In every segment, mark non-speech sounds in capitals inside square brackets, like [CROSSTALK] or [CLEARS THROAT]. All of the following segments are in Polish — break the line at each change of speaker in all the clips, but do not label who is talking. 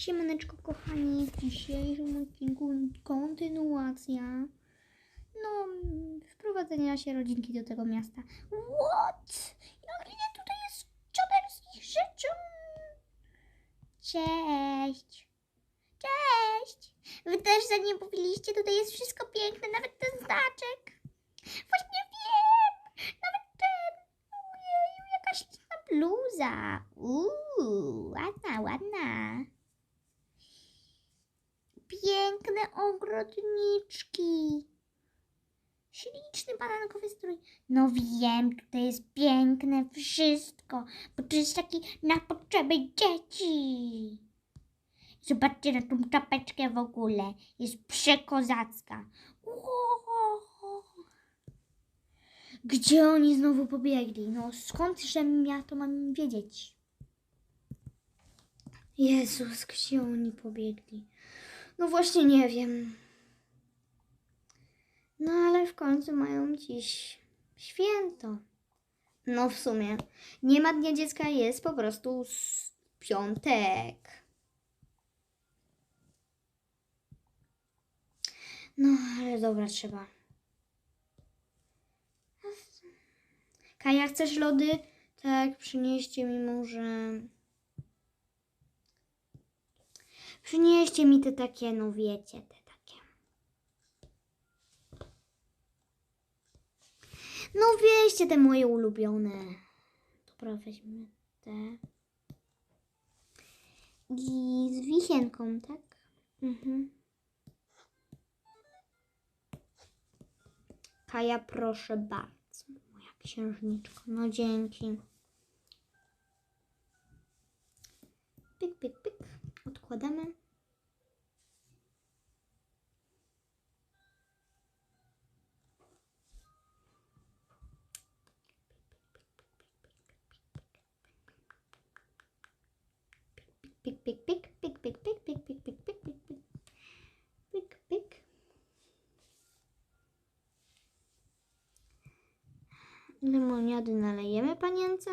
Siemaneczko kochani, w dzisiejszym odcinku kontynuacja no wprowadzenia się rodzinki do tego miasta. What? Jak ile tutaj jest czaderskich rzeczy? Cześć! Cześć! Wy też za nie mówiliście, tutaj jest wszystko piękne, nawet ten znaczek. Właśnie wiem! Nawet ten! Ojeju, jaka śliczna bluza! Uuu, ładna, ładna. Piękne ogrodniczki. Śliczny banankowy strój. No wiem, tutaj jest piękne wszystko, bo to jest taki na potrzeby dzieci. Zobaczcie na tą czapeczkę w ogóle. Jest przekozacka. Gdzie oni znowu pobiegli? No skąd, żebym ja to mam wiedzieć? Jezus, gdzie oni pobiegli? No właśnie nie wiem. No ale w końcu mają dziś święto. No w sumie nie ma dnia dziecka, jest po prostu piątek. No ale dobra, trzeba. Kaja, chcesz lody? Tak, przynieście mi może. Przynieście mi te takie, no wiecie, te takie. No weźcie te moje ulubione. Dobra, weźmy te. I z wisienką, tak? Mhm. Kaja, proszę bardzo. Moja księżniczko. No dzięki. Pyk, pyk, pyk. Odkładamy. Pyk, pyk, pyk, pyk, pyk, pyk, pyk, pyk, pyk, pyk, pyk, pyk. Pyk, pyk. Lemoniady nalejemy, panience?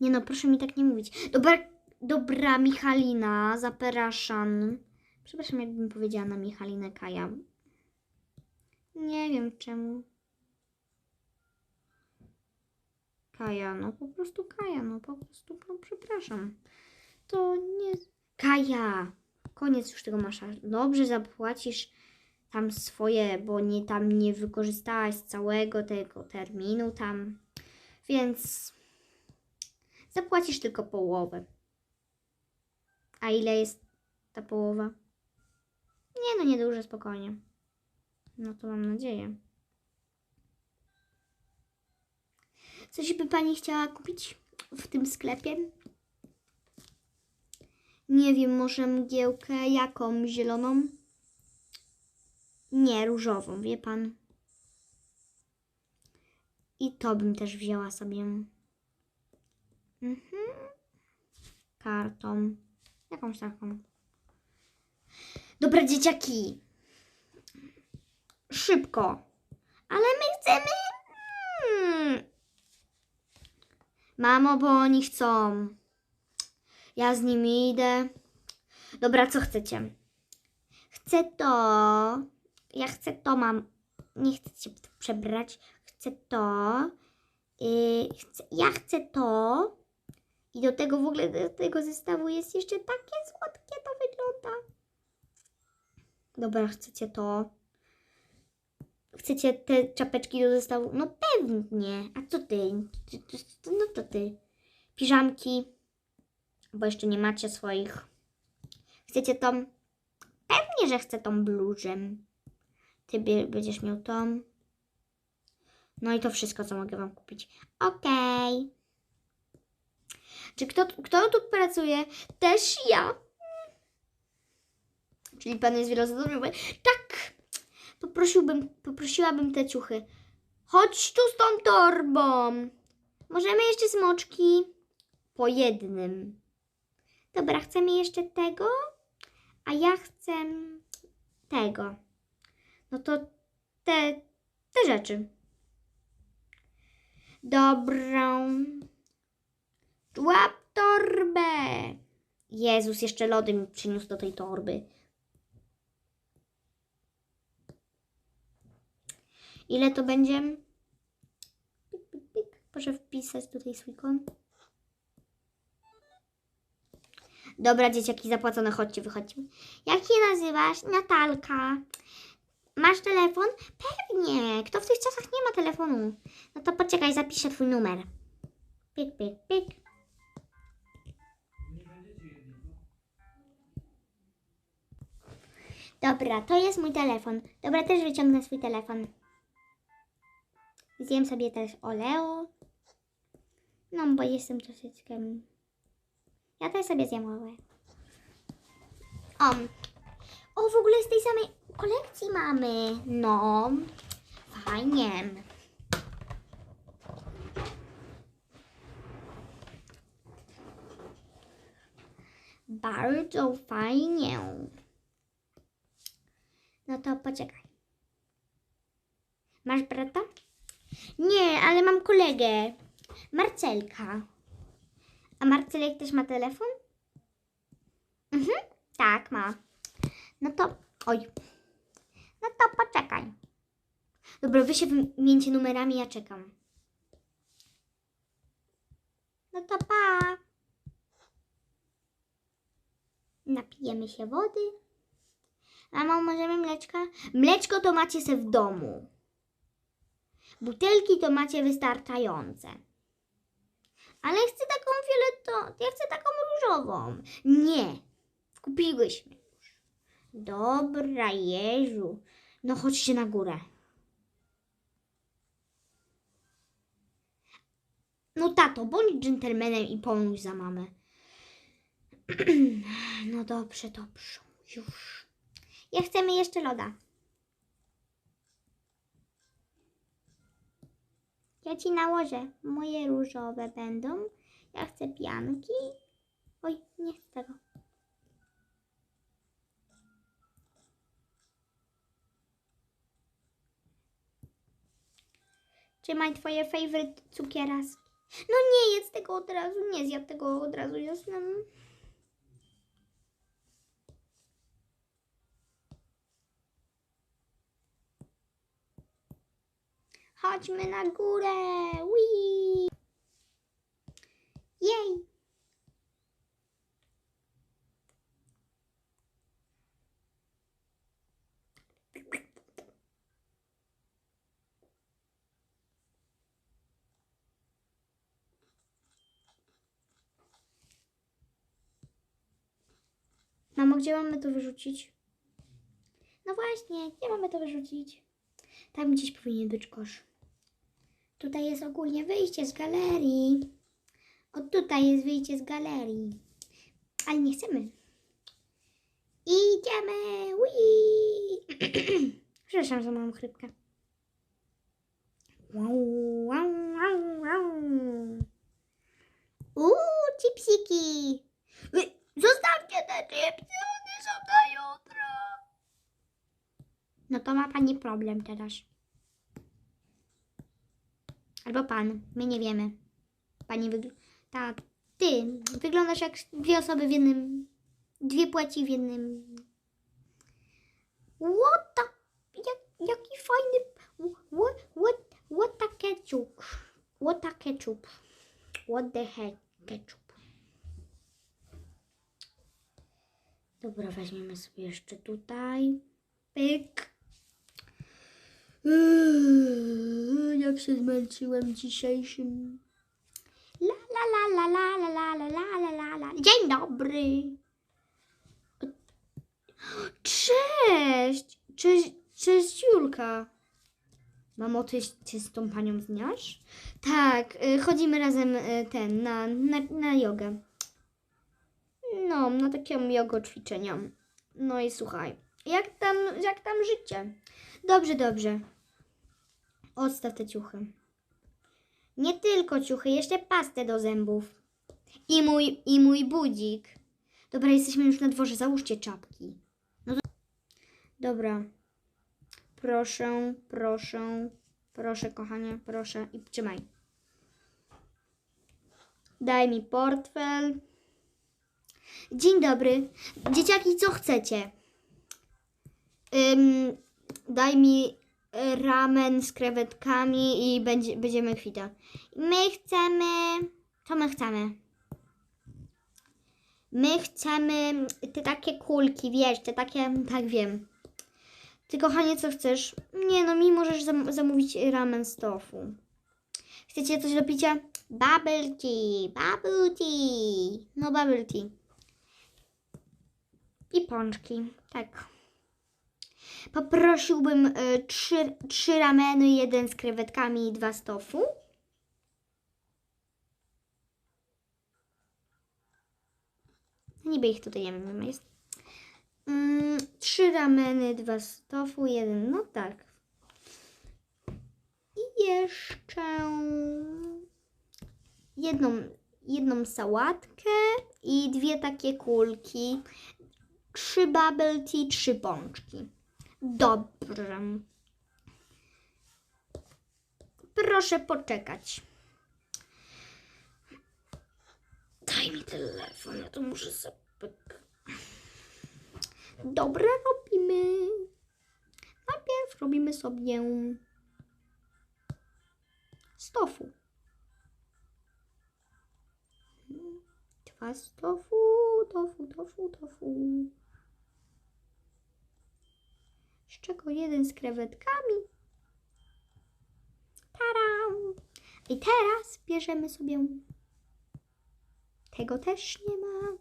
Nie no, proszę mi tak nie mówić. Dobra, dobra Michalina, zapraszam. Przepraszam, jakbym powiedziała na Michalinę Kaja. Nie wiem czemu. Kaja, no po prostu Kaja, no po prostu, no przepraszam. To nie... Kaja! Koniec już tego masza. Dobrze zapłacisz tam swoje, bo nie tam nie wykorzystałaś całego tego terminu tam. Więc zapłacisz tylko połowę. A ile jest ta połowa? Nie no, nieduże, spokojnie. No to mam nadzieję. Coś by Pani chciała kupić w tym sklepie? Nie wiem, może mgiełkę jaką? Zieloną? Nie, różową, wie Pan. I to bym też wzięła sobie. Mhm. Kartą. Jakąś taką. Dobra, dzieciaki. Szybko. Ale my chcemy... Hmm. Mamo, bo oni chcą. Ja z nimi idę. Dobra, co chcecie? Chcę to. Ja chcę to, mam. Nie chcę się przebrać. Chcę to. Yy, chcę, ja chcę to. I do tego w ogóle do tego zestawu jest jeszcze takie słodkie to wygląda. Dobra, chcecie to. Chcecie te czapeczki do zestawu? No pewnie. A co ty? No to ty. Piżamki. Bo jeszcze nie macie swoich. Chcecie tą? Pewnie, że chcę tą bluzę. Ty będziesz miał tą. No i to wszystko, co mogę wam kupić. Okej. Czy kto, kto tu pracuje? Też ja. Czyli pan jest wielozadowolony. Tak. Poprosiłbym, poprosiłabym te ciuchy. Chodź tu z tą torbą. Możemy jeszcze smoczki? Po jednym. Dobra, chcemy jeszcze tego, a ja chcę tego. No to te, te rzeczy. Dobrą. Łap torbę. Jezus, jeszcze lody mi przyniósł do tej torby. Ile to będzie? Pik, pik, pik. Proszę wpisać tutaj swój kod. Dobra, dzieciaki zapłacone, chodźcie, wychodźcie. Jak się nazywasz? Natalka. Masz telefon? Pewnie. Kto w tych czasach nie ma telefonu? No to poczekaj, zapiszę twój numer. Pik, pik, pik. Dobra, to jest mój telefon. Dobra, też wyciągnę swój telefon. Zjem sobie też oleo. No, bo jestem troszeczkę... Ja też sobie zjem oleo. O, o, w ogóle z tej samej kolekcji mamy. No, fajnie. Bardzo fajnie. To poczekaj. Masz brata? Nie, ale mam kolegę. Marcelka. A Marcelek też ma telefon? Mhm, tak ma. No to, oj. No to poczekaj. Dobra, wy się wymieńcie numerami, ja czekam. No to pa. Napijemy się wody. Mamo, możemy mleczka? Mleczko to macie se w domu. Butelki to macie wystarczające. Ale chcę taką fioletową, ja chcę taką różową. Nie, kupiłyśmy już. Dobra, Jezu. No chodźcie na górę. No tato, bądź dżentelmenem i pomóż za mamę. [CLEARS THROAT] No dobrze, dobrze, już. Ja chcemy jeszcze loda. Ja ci nałożę. Moje różowe będą. Ja chcę pianki. Oj, nie chcę tego. Trzymaj twoje favorite cukieraski. No nie jedz tego od razu, nie zjadł tego od razu, jasne? Chodźmy na górę! Whee! Jej! Mamo, gdzie mamy to wyrzucić? No właśnie, gdzie mamy to wyrzucić? Tam gdzieś powinien być kosz. Tutaj jest ogólnie wyjście z galerii. O, tutaj jest wyjście z galerii. Ale nie chcemy. Idziemy! Wii! [CLEARS THROAT] Przepraszam za małą chrypkę. Uuu, chipsiki! Zostawcie te chipsy, one są na jutro. No to ma pani problem teraz. Albo pan, my nie wiemy. Pani wygląda. Tak, ty wyglądasz jak dwie osoby w jednym. Dwie płci w jednym. What the. Jak, jaki fajny. What, what, what the ketchup? What the ketchup? What the heck ketchup? Dobra, weźmiemy sobie jeszcze tutaj. Pyk. Eee, Jak się zmęczyłem dzisiejszym. La la la la la la la la la la la. Dzień dobry. Cześć. Cześć, cześć Julka. Mamo, ty się z tą panią znasz? Tak, y, chodzimy razem y, ten, na, na, na jogę. No, na taką jogo ćwiczenia. No i słuchaj, jak tam, jak tam życie? Dobrze, dobrze. Odstaw te ciuchy. Nie tylko ciuchy, jeszcze pastę do zębów. I mój, i mój budzik. Dobra, jesteśmy już na dworze, załóżcie czapki. No to... Dobra. Proszę, proszę, proszę, kochanie, proszę i trzymaj. Daj mi portfel. Dzień dobry. Dzieciaki, co chcecie? Ym, daj mi ramen z krewetkami i będzie, będziemy kwita. My chcemy... Co my chcemy? My chcemy te takie kulki, wiesz, te takie... Tak wiem. Ty, kochanie, co chcesz? Nie, no mi możesz zam- zamówić ramen z tofu. Chcecie coś do picia? Bubble tea, bubble tea. No, bubble tea. I pączki, tak. Poprosiłbym y, trzy, trzy rameny, jeden z krewetkami i dwa z tofu. Niby ich tutaj nie wiem, jest. Mm, trzy rameny, dwa z tofu, jeden, no tak. I jeszcze jedną, jedną sałatkę i dwie takie kulki. Trzy bubble tea, trzy pączki. Dobrze. Proszę poczekać. Daj mi telefon, ja to muszę zapyk. Dobra, robimy. Najpierw robimy sobie stofu. Dwa z tofu, tofu, tofu, tofu. Z czego jeden z krewetkami. Tara! I teraz bierzemy sobie. Tego też nie ma.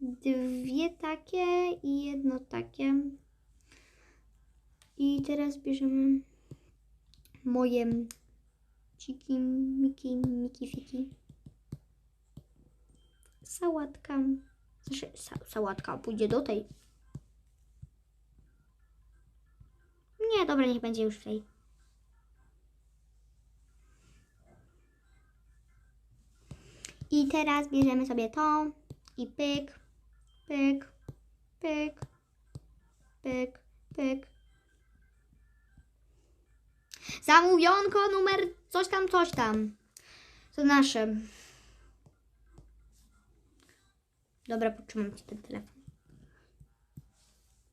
Dwie takie i jedno takie. I teraz bierzemy moje ciki, miki, miki, fiki. Sałatka. Znaczy, sa, sałatka pójdzie do tej. Nie, dobra, niech będzie już tej. I teraz bierzemy sobie to i pyk, pyk, pyk, pyk, pyk. Zamówionko numer coś tam, coś tam. To nasze. Dobra, potrzymam ci ten telefon.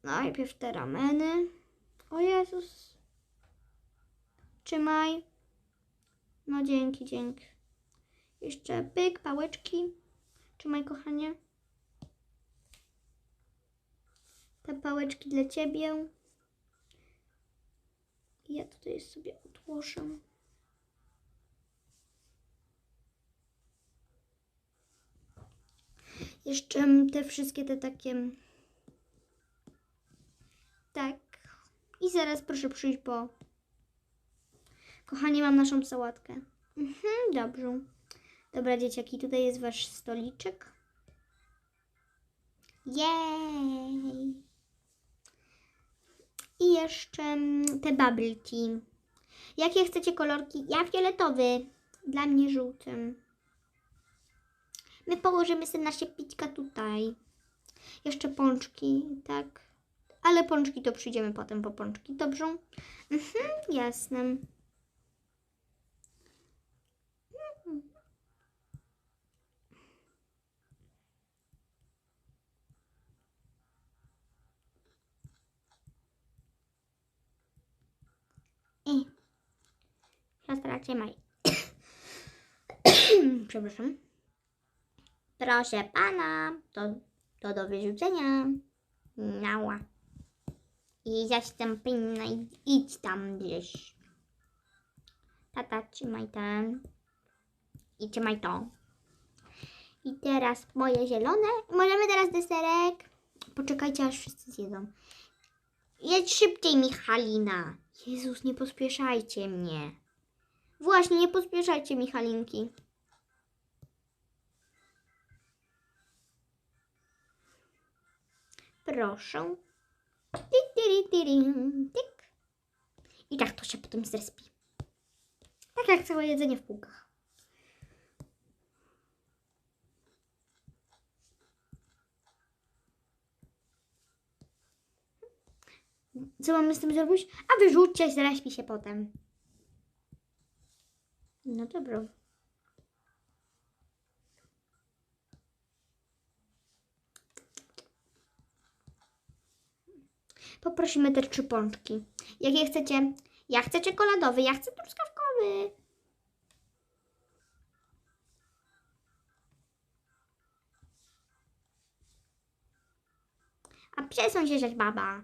Najpierw te rameny. O Jezus. Trzymaj. No dzięki, dzięki. Jeszcze pyk, pałeczki. Trzymaj, kochanie. Te pałeczki dla ciebie. Ja tutaj sobie odłożę. Jeszcze te wszystkie te takie. Tak. I zaraz proszę przyjść po. Kochanie, mam naszą sałatkę. Mhm, dobrze. Dobra, dzieciaki, tutaj jest wasz stoliczek. Jej! I jeszcze te bubble tea. Jakie chcecie kolorki? Ja fioletowy. Dla mnie żółty. My położymy sobie nasze pićka tutaj. Jeszcze pączki, tak. Ale pączki to przyjdziemy potem po pączki, dobrze? Mhm, jasne. I. Siostra, trzymaj. [COUGHS] Przepraszam. Proszę pana, to, to do wyrzucenia. Nała. I zastąpienia, idź tam gdzieś. Tata, trzymaj ten. I trzymaj to. I teraz moje zielone. Możemy teraz deserek. Poczekajcie, aż wszyscy zjedzą. Jedź szybciej, Michalina. Jezus, nie pospieszajcie mnie. Właśnie, nie pospieszajcie, Michalinki. Proszę. I tak to się potem zrespi. Tak jak całe jedzenie w półkach. Co mamy z tym zrobić? A wyrzućcie, zreśpi się potem. No dobra. Poprosimy te trzy pączki. Jakie chcecie? Ja chcę czekoladowy, ja chcę truskawkowy. A przesuń się, rzecz baba.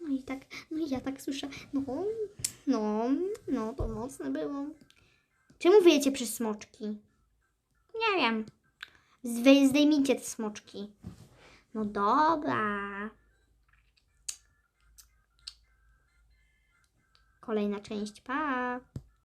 No i tak, no i ja tak słyszę, no, no, no, to mocne było. Czemu wyjecie przez smoczki? Nie wiem. Zdejmijcie te smoczki. No dobra. Kolejna część, pa.